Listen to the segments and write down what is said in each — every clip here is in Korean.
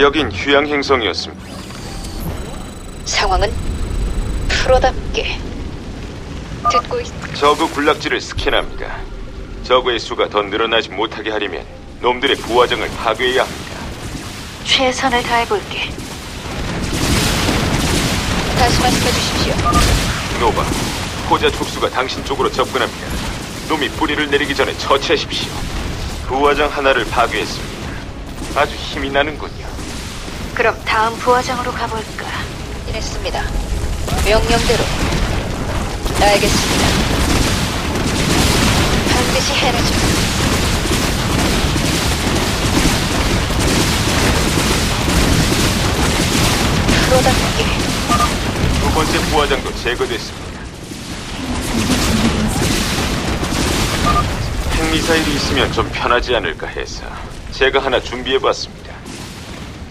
여긴 휴양 행성이었습니다. 상황은 프로답게 듣고 있... 저그 군락지를 스캔합니다. 저그의 수가 더 늘어나지 못하게 하려면 놈들의 부화장을 파괴해야 합니다. 최선을 다해볼게. 다시 말씀해 주십시오. 노바, 포자 촉수가 당신 쪽으로 접근합니다. 놈이 뿌리를 내리기 전에 처치하십시오. 부화장 하나를 파괴했습니다. 아주 힘이 나는군요. 그럼 다음 부화장으로 가볼까? 이랬습니다. 명령대로. 알겠습니다. 반드시 해내죠. 프로답게 두 번째 부화장도 제거됐습니다. 핵미사일이 있으면 좀 편하지 않을까 해서 제가 하나 준비해봤습니다.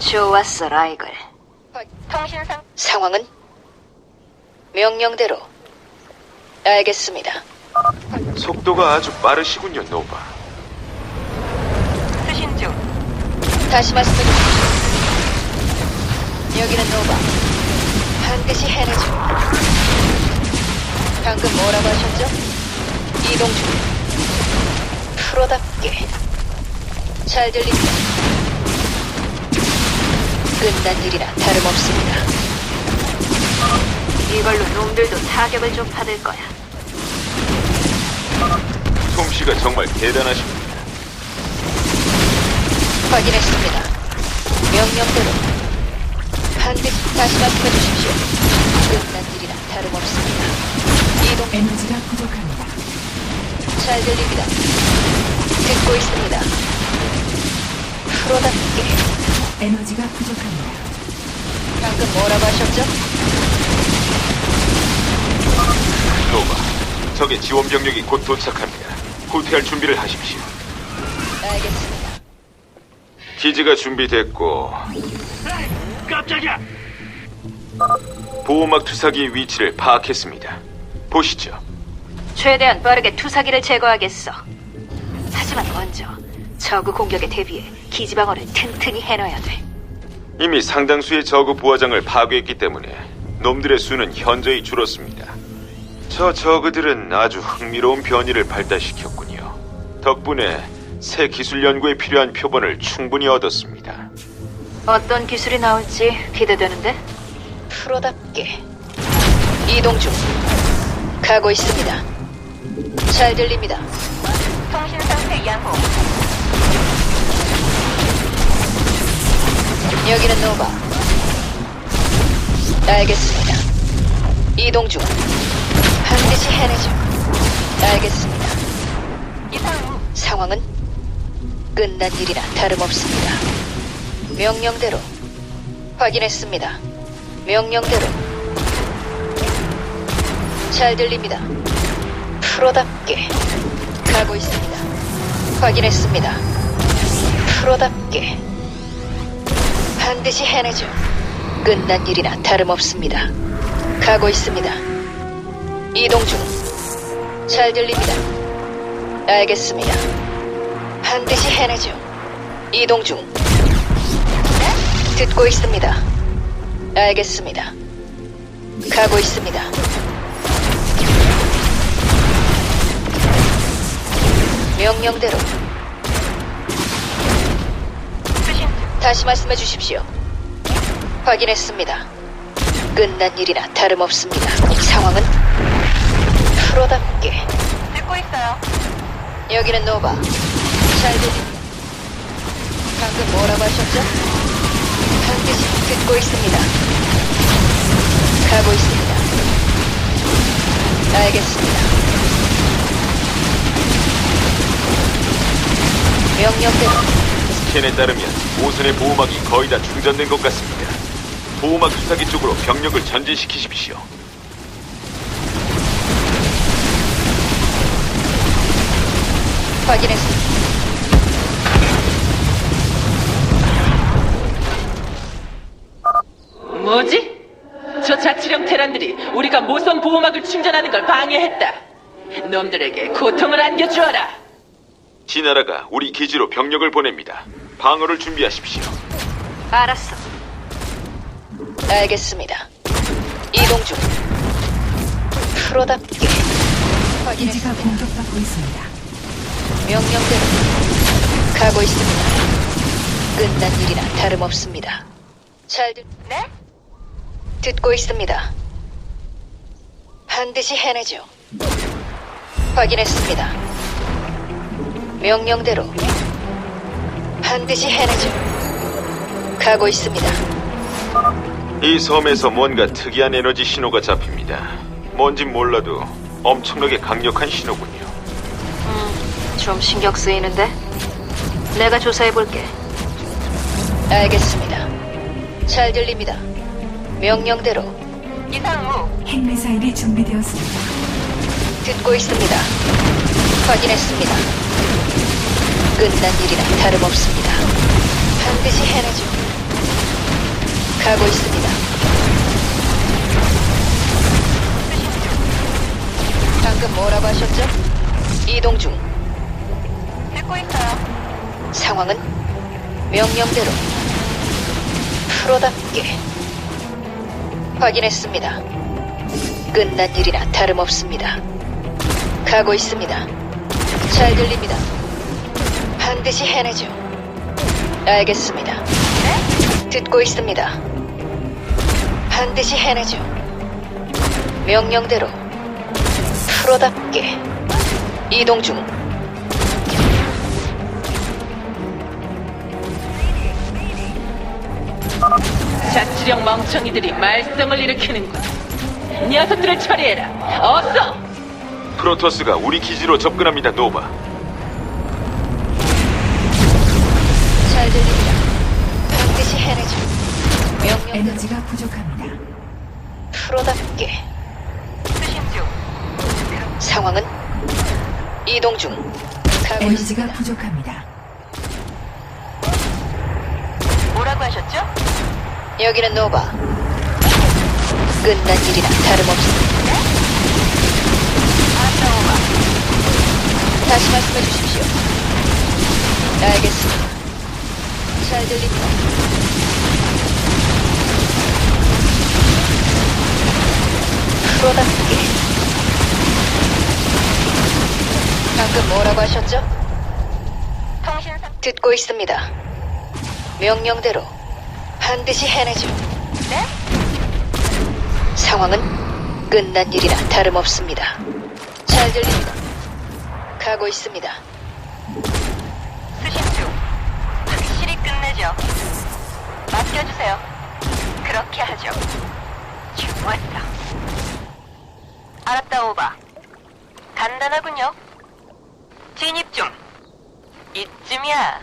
좋았어, 라이글. 통신상 상황은 명령대로. 알겠습니다. 속도가 아주 빠르시군요, 노바. 수신 중. 다시 주십시오. 여기는 노바. 반드시 해내죠. 방금 뭐라고 하셨죠? 이동 중. 프로답게. 잘 들립니다. 끝난 일이나 다름없습니다. 이걸로 놈들도 타격을 좀 받을 거야. 솜씨가 정말 대단하십니다. 확인했습니다. 명령대로 반드시 다시 말씀해 주십시오. 끝난 일이나 다름없습니다. 이동 에너지가 부족합니다. 잘 들립니다. 듣고 있습니다. 프로답게 에너지가 부족합니다. 방금 뭐라고 하셨죠? 노바, 적의 지원 병력이 곧 도착합니다. 후퇴할 준비를 하십시오. 알겠습니다. 기지가 준비됐고 깜짝이야! 보호막 투사기의 위치를 파악했습니다. 보시죠. 최대한 빠르게 투사기를 제거하겠어. 하지만 먼저 저그 공격에 대비해 기지방어를 튼튼히 해놔야 돼. 이미 상당수의 저그 부하장을 파괴했기 때문에 놈들의 수는 현저히 줄었습니다. 저 저그들은 아주 흥미로운 변이를 발달시켰군요. 덕분에 새 기술 연구에 필요한 표본을 충분히 얻었습니다. 어떤 기술이 나올지 기대되는데? 프로답게 이동 중 가고 있습니다. 잘 들립니다. 통신 상태 양호. 여기는 노바. 알겠습니다. 이동 중. 반드시 해내죠. 알겠습니다. 상황은 끝난 일이나 다름없습니다. 명령대로 확인했습니다. 명령대로 잘 들립니다. 프로답게 가고 있습니다. 확인했습니다. 프로답게 반드시 해내죠. 끝난 일이나 다름없습니다. 가고 있습니다. 이동 중. 잘 들립니다. 알겠습니다. 반드시 해내죠. 이동 중. 듣고 있습니다. 알겠습니다. 가고 있습니다. 명령대로. 다시 말씀해 주십시오. 확인했습니다. 끝난 일이나 다름없습니다. 상황은 프로답게. 듣고 있어요. 여기는 노바. 잘 들립니다. 방금 뭐라고 하셨죠? 반드시 듣고 있습니다. 가고 있습니다. 알겠습니다. 명령대로 스캔에 따르면 오선의 보호막이 거의 다 충전된 것 같습니다. 보호막 투사기 쪽으로 병력을 전진시키십시오. 확인했습니다. 뭐지? 저 자치령 테란들이 우리가 모선 보호막을 충전하는 걸 방해했다. 놈들에게 고통을 안겨주어라. 지나라가 우리 기지로 병력을 보냅니다. 방어를 준비하십시오. 알았어. 알겠습니다. 이동 중. 프로답게 기지가 공격받고 있습니다. 명령대로 가고 있습니다. 끝난 일이나 다름없습니다. 잘 듣... 네? 듣고 있습니다. 반드시 해내죠. 확인했습니다. 명령대로 반드시 해내죠. 가고 있습니다. 이 섬에서 뭔가 특이한 에너지 신호가 잡힙니다. 뭔진 몰라도 엄청나게 강력한 신호군요. 좀 신경 쓰이는데? 내가 조사해 볼게. 알겠습니다. 잘 들립니다. 명령대로 이상무. 핵미사일이 준비되었습니다. 듣고 있습니다. 확인했습니다. 끝난 일이나 다름없습니다. 반드시 해내죠. 가고 있습니다. 방금 뭐라고 하셨죠? 이동 중. 듣고 있어요. 상황은 명령대로 프로답게 확인했습니다. 끝난 일이나 다름없습니다. 가고 있습니다. 잘 들립니다. 반드시 해내죠. 알겠습니다. 듣고 있습니다. 반드시 해내죠. 명령대로 프로답게 이동 중. 자치령 멍청이들이 말썽을 일으키는군. 녀석들을 처리해라. 어서! 프로토스가 우리 기지로 접근합니다, 노바. 잘 들립니다. 반드시 해내죠. 명령 에너지가 부족합니다. 프로답게. 상황은 이동 중. 가고 에너지가 있습니다. 부족합니다. 뭐라고 하셨죠? 여기는 노바. 끝난 일이나 다름없습니다. 다시 말씀해 주십시오. 알겠습니다. 잘 들립니다. 프로답게. 방금 뭐라고 하셨죠? 듣고 있습니다. 명령대로 반드시 해내죠. 네? 상황은 끝난 일이나 다름없습니다. 잘 들립니다. 가고 있습니다. 수신 중. 끝내죠. 맡겨주세요. 그렇게 하죠. 좋았어. 알았다, 오바. 간단하군요. 진입 중. 이쯤이야.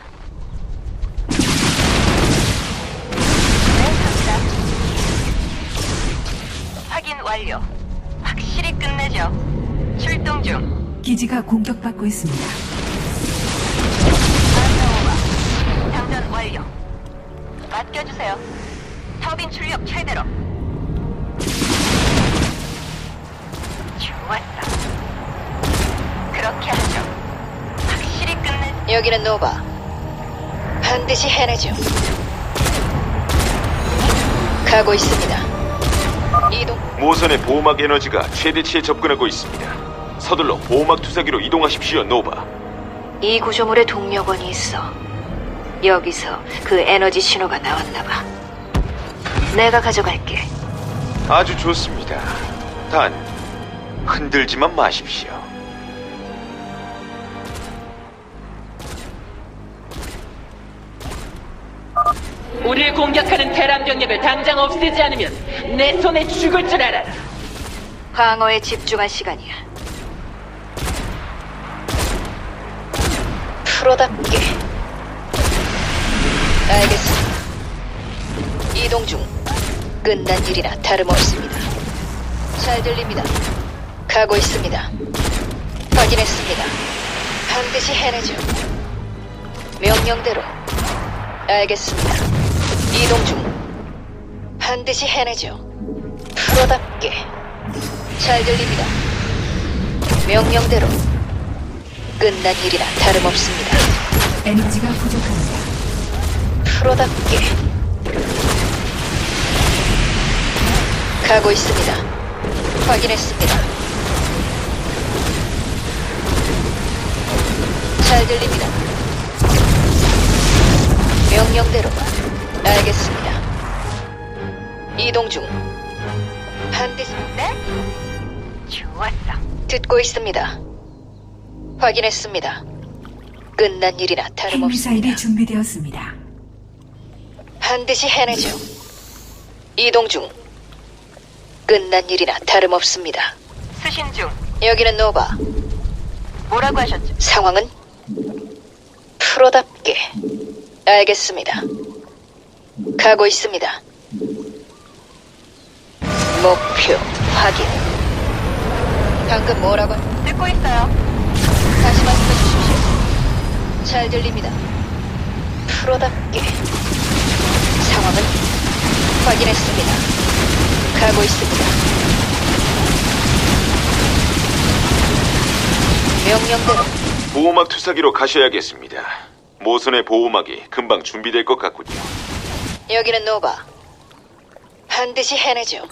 네, 갑니다. 확인 완료. 확실히 끝내죠. 출동 중. 기지가 공격받고 있습니다. 맡겨주세요. 터빈 출력 최대로. 좋았어. 그렇게 하죠. 확실히 끝내. 여기는 노바. 반드시 해내죠. 가고 있습니다. 이동. 모선의 보호막 에너지가 최대치에 접근하고 있습니다. 서둘러 보호막 투사기로 이동하십시오, 노바. 이 구조물에 동력원이 있어. 여기서 그 에너지 신호가 나왔나 봐. 내가 가져갈게. 아주 좋습니다. 단 흔들지만 마십시오. 우리를 공격하는 대란 병력을 당장 없애지 않으면 내 손에 죽을 줄 알아라. 방어에 집중할 시간이야. 프로답게. 알겠습니다. 이동 중. 끝난 일이나 다름없습니다. 잘 들립니다. 가고 있습니다. 확인했습니다. 반드시 해내죠. 명령대로. 알겠습니다. 이동 중. 반드시 해내죠. 프로답게. 잘 들립니다. 명령대로. 끝난 일이나 다름없습니다. 에너지가 부족합니다. 프로답게 가고 있습니다. 확인했습니다. 잘 들립니다. 명령대로 알겠습니다. 이동 중. 반드시 네? 좋았어. 듣고 있습니다. 확인했습니다. 끝난 일이나 다름없습니다. 미사일이 준비되었습니다. 반드시 해내죠. 이동 중. 끝난 일이나 다름없습니다. 수신 중. 여기는 노바. 뭐라고 하셨죠? 상황은 프로답게. 알겠습니다. 가고 있습니다. 목표 확인. 방금 뭐라고? 듣고 있어요. 다시 말씀해 주십시오. 잘 들립니다. 프로답게. 상황은 확인했습니다. 가고 있습니다. 명령대로 보호막 투사기로 가셔야겠습니다. 모선의 보호막이 금방 준비될 것 같군요. 여기는 노바. 반드시 해내죠.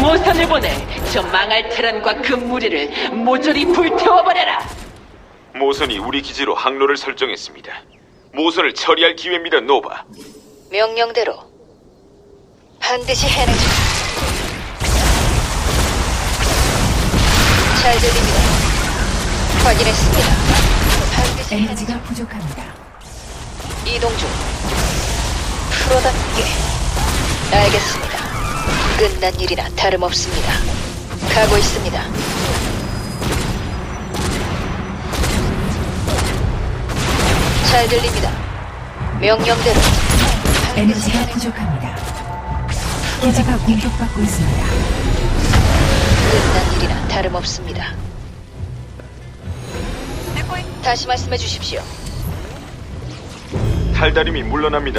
모선을 보내 저 망할 테란과 그 무리를 모조리 불태워버려라. 모선이 우리 기지로 항로를 설정했습니다. 모선을 처리할 기회입니다, 노바. 명령대로 반드시 해내죠. 잘 들립니다. 확인했습니다. 반드시 해내죠. 에너지가 부족합니다. 이동 중. 프로답게. 알겠습니다. 끝난 일이나 다름없습니다. 가고 있습니다. 잘 들립니다. 명령대로. 에너지가 부족합니다. 기지가 공격받고 있습니다. 끝난 일이나 다름없습니다. 다시 말씀해 주십시오. 탈다림이 물러납니다.